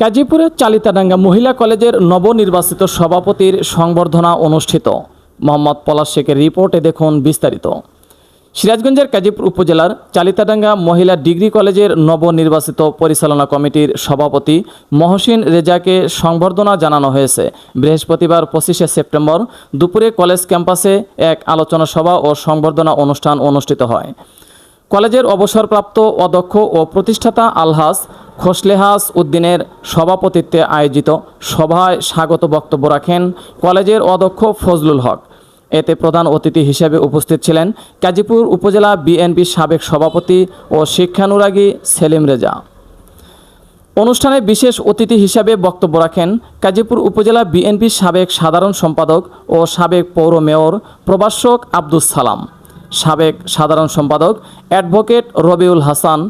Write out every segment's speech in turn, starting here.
কাজীপুরের চালিতাডাঙ্গা মহিলা কলেজের নবনির্বাচিত সভাপতির সংবর্ধনা অনুষ্ঠিত। মোহাম্মদ পলাশ শেখের রিপোর্টে দেখুন বিস্তারিত। সিরাজগঞ্জের কাজীপুর উপজেলার চালিতাডাঙ্গা মহিলা ডিগ্রি কলেজের নবনির্বাচিত পরিচালনা কমিটির সভাপতি মহসিন রেজাকে সংবর্ধনা জানানো হয়েছে। বৃহস্পতিবার পঁচিশে সেপ্টেম্বর দুপুরে কলেজ ক্যাম্পাসে এক আলোচনা সভা ও সংবর্ধনা অনুষ্ঠান অনুষ্ঠিত হয়। কলেজের অবসরপ্রাপ্ত অধ্যক্ষ ও প্রতিষ্ঠাতা আলহাস খোসলেহাস উদ্দিনের সভাপতিত্বে আয়োজিত সভায় স্বাগত বক্তব্য রাখেন কলেজের অধ্যক্ষ ফজলুল হক। এতে প্রধান অতিথি হিসেবে উপস্থিত ছিলেন কাজীপুর উপজেলা বিএনপির সাবেক সভাপতি ও শিক্ষানুরাগী সেলিম রেজা। অনুষ্ঠানে বিশেষ অতিথি হিসাবে বক্তব্য রাখেন কাজীপুর উপজেলা বিএনপির সাবেক সাধারণ সম্পাদক ও সাবেক পৌর মেয়র প্রভাষক আব্দুস সালাম। সাবেক সাধারণ সম্পাদক অ্যাডভোকেট রবিউল হাসান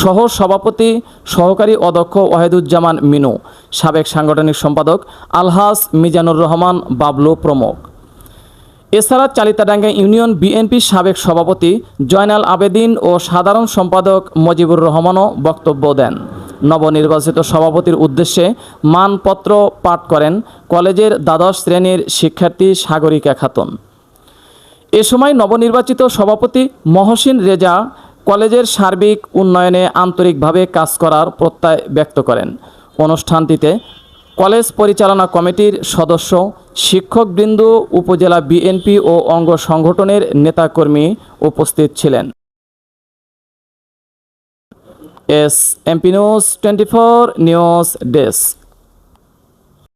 সহ সভাপতি সহকারী অধ্যক্ষ ওয়াহিদুজ্জামান মিনু, সাবেক সাংগঠনিক সম্পাদক আলহাস মিজানুর রহমান বাবলু প্রমুখ। এছাড়া চালিতাডাঙ্গা ইউনিয়ন বিএনপির সাবেক সভাপতি জয়নাল আবেদিন ও সাধারণ সম্পাদক মজিবুর রহমানও বক্তব্য দেন। নবনির্বাচিত সভাপতির উদ্দেশ্যে মানপত্র পাঠ করেন কলেজের দ্বাদশ শ্রেণির শিক্ষার্থী সাগরিকা খাতুন। এ সময় নবনির্বাচিত সভাপতি মহসিন রেজা কলেজের সার্বিক উন্নয়নে আন্তরিকভাবে কাজ করার প্রত্যয় ব্যক্ত করেন। অনুষ্ঠানটিতে কলেজ পরিচালনা কমিটির সদস্য, শিক্ষকবৃন্দ, উপজেলা বিএনপি ও অঙ্গ সংগঠনের নেতাকর্মী উপস্থিত ছিলেন। S MP news twenty four news desk.